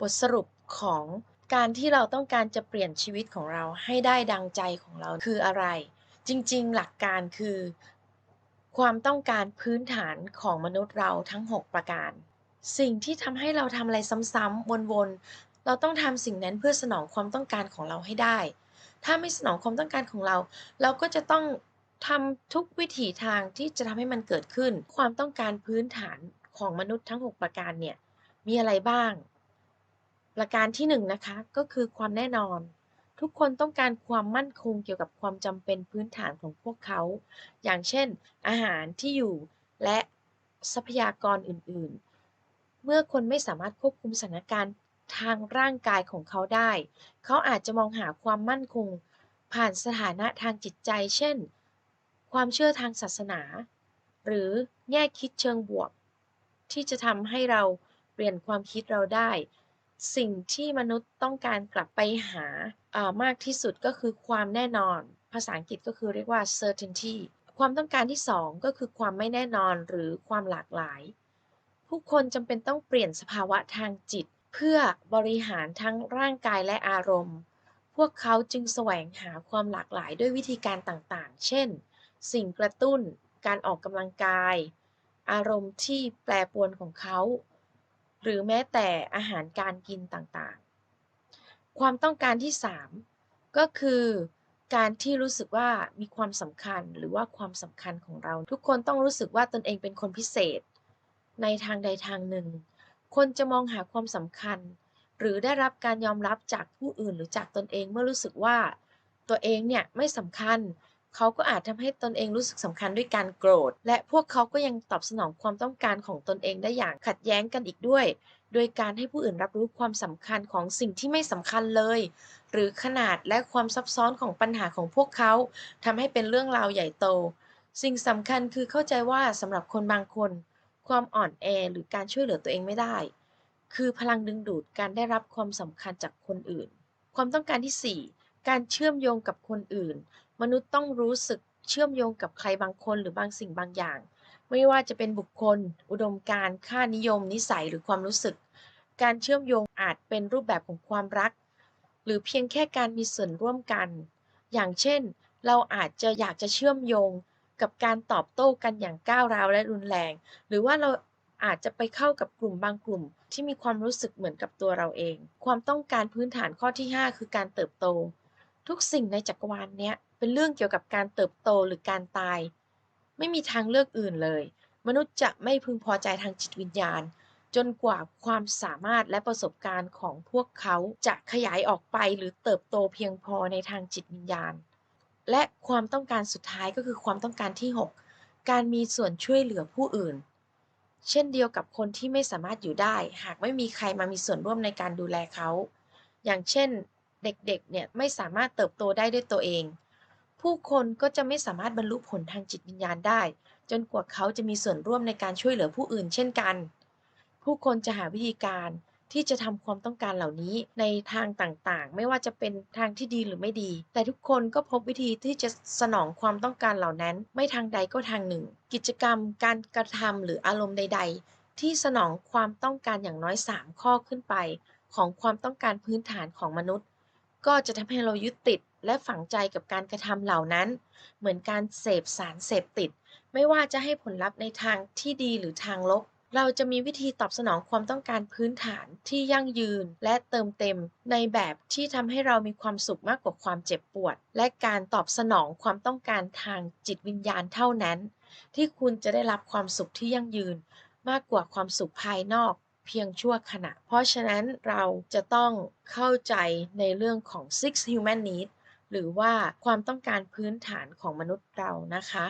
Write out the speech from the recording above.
บทสรุปของการที่เราต้องการจะเปลี่ยนชีวิตของเราให้ได้ดังใจของเราคืออะไร จริงๆ หลักการคือ ความต้องการพื้นฐานของมนุษย์เราทั้ง 6 ประการ สิ่งที่ทำให้เราทำอะไรซ้ำๆวนๆ เราต้องทำสิ่งนั้นเพื่อสนองความต้องการของเราให้ได้ ถ้าไม่สนองความต้องการของเรา เราก็จะต้องทำทุกวิถีทางที่จะทำให้มันเกิดขึ้น ความต้องการพื้นฐานของมนุษย์ทั้ง 6 ประการเนี่ยมีอะไรบ้าง ประการที่1นงนะคะก็คือความแน่นอน ทุกคนต้องการความมั่นคงเกี่ยวกับความจำเป็นพื้นฐานของพวกเขา อย่างเช่น อาหารที่อยู่และทรัพยากรอื่นๆ เมื่อคนไม่สามารถควบคุมสถานการณ์ทางร่างกายของเขาได้ เขาอาจจะมองหาความมั่นคง ผ่านสถานะทางจิตใจ เช่น ความเชื่อทางศาสนา หรือแง่คิดเชิงบวก ที่จะทำให้เราเปลี่ยนความคิดเราได้ สิ่งที่มนุษย์ต้องการกลับไปหามากที่สุดก็คือความแน่นอน ภาษาอังกฤษก็คือเรียกว่า certainty ความต้องการที่ 2 ก็คือความไม่แน่นอนหรือความหลากหลาย ผู้คนจำเป็นต้องเปลี่ยนสภาวะทางจิต เพื่อบริหารทั้งร่างกายและอารมณ์ พวกเขาจึงแสวงหาความหลากหลายด้วยวิธีการต่างๆ เช่น สิ่งกระตุ้น การออกกำลังกาย อารมณ์ที่แปรปรวนของเขา หรือแม้แต่อาหารการกินต่างๆ ความต้องการที่ 3 ก็คือการที่รู้สึกว่ามีความสำคัญหรือว่าความสำคัญของเรา ทุกคนต้องรู้สึกว่าตนเองเป็นคนพิเศษ ในทางใดทางหนึ่ง คนจะมองหาความสำคัญ หรือได้รับการยอมรับจากผู้อื่นหรือจากตนเองเมื่อรู้สึกว่า ตัวเองเนี่ยไม่สำคัญ เขาก็อาจทำให้ตนเองรู้สึกสำคัญด้วยการโกรธ และพวกเขาก็ยังตอบสนองความต้องการของตนเองได้อย่างขัดแย้งกันอีกด้วย โดยการให้ผู้อื่นรับรู้ความสำคัญของสิ่งที่ไม่สำคัญเลย หรือขนาดและความซับซ้อนของปัญหาของพวกเขาทำให้เป็นเรื่องราวใหญ่โต สิ่งสำคัญคือเข้าใจว่าสำหรับคนบางคน ความอ่อนแอหรือการช่วยเหลือตัวเองไม่ได้ คือพลังดึงดูดการได้รับความสำคัญจากคนอื่น ความต้องการที่4 การเชื่อมโยงกับคนอื่น มนุษย์ต้องรู้สึกเชื่อมโยงกับใครบางคนหรือบางสิ่งบางอย่าง ไม่ว่าจะเป็นบุคคล อุดมการณ์ค่านิยม นิสัยหรือความรู้สึก การเชื่อมโยงอาจเป็นรูปแบบของความรัก หรือเพียงแค่การมีส่วนร่วมกัน อย่างเช่น เราอาจจะอยากจะเชื่อมโยงกับการตอบโต้กันอย่างก้าวร้าวและรุนแรง หรือว่าเราอาจจะไปเข้ากับกลุ่มบางกลุ่ม ที่มีความรู้สึกเหมือนกับตัวเราเอง ความต้องการพื้นฐานข้อที่ 5 คือการเติบโต ทุกสิ่งในจักรวาลเนี้ยเป็นเรื่องเกี่ยวกับการเติบโตหรือการตาย ไม่มีทางเลือกอื่นเลย มนุษย์จะไม่พึงพอใจทางจิตวิญญาณ จนกว่าความสามารถและประสบการณ์ของพวกเขาจะขยายออกไปหรือเติบโตเพียงพอในทางจิตวิญญาณ และความต้องการสุดท้ายก็คือความต้องการที่ 6 การมีส่วนช่วยเหลือผู้อื่น เช่นเดียวกับคนที่ไม่สามารถอยู่ได้ หากไม่มีใครมามีส่วนร่วมในการดูแลเขา อย่างเช่น เด็กๆ เนี่ยไม่สามารถเติบโตได้ด้วยตัวเอง ผู้คนก็จะไม่สามารถบรรลุผลทางจิตวิญญาณได้ จนกว่าเขาจะมีส่วนร่วมในการช่วยเหลือผู้อื่นเช่นกัน ผู้คนจะหาวิธีการที่จะทำความต้องการเหล่านี้ในทางต่างๆ ไม่ว่าจะเป็นทางที่ดีหรือไม่ดี แต่ทุกคนก็พบวิธีที่จะสนองความต้องการเหล่านั้น ไม่ทางใดก็ทางหนึ่ง กิจกรรม การกระทำหรืออารมณ์ใด ๆ ที่สนองความต้องการอย่างน้อย 3 ข้อขึ้นไป ของความต้องการพื้นฐานของมนุษย์ ก็จะทำให้เรายึดติดและฝังใจกับการกระทำเหล่านั้น เหมือนการเสพสารเสพติด ไม่ว่าจะให้ผลลัพธ์ในทางที่ดีหรือทางลบ เราจะมีวิธีตอบสนองความต้องการพื้นฐานที่ยั่งยืน และเติมเต็มในแบบที่ทำให้เรามีความสุขมากกว่าความเจ็บปวด และการตอบสนองความต้องการทางจิตวิญญาณเท่านั้น ที่คุณจะได้รับความสุขที่ยั่งยืน มากกว่าความสุขภายนอก เพียงชั่วขณะ เพราะฉะนั้นเราจะต้องเข้าใจในเรื่องของ six human needs หรือว่าความต้องการพื้นฐานของมนุษย์เรานะคะ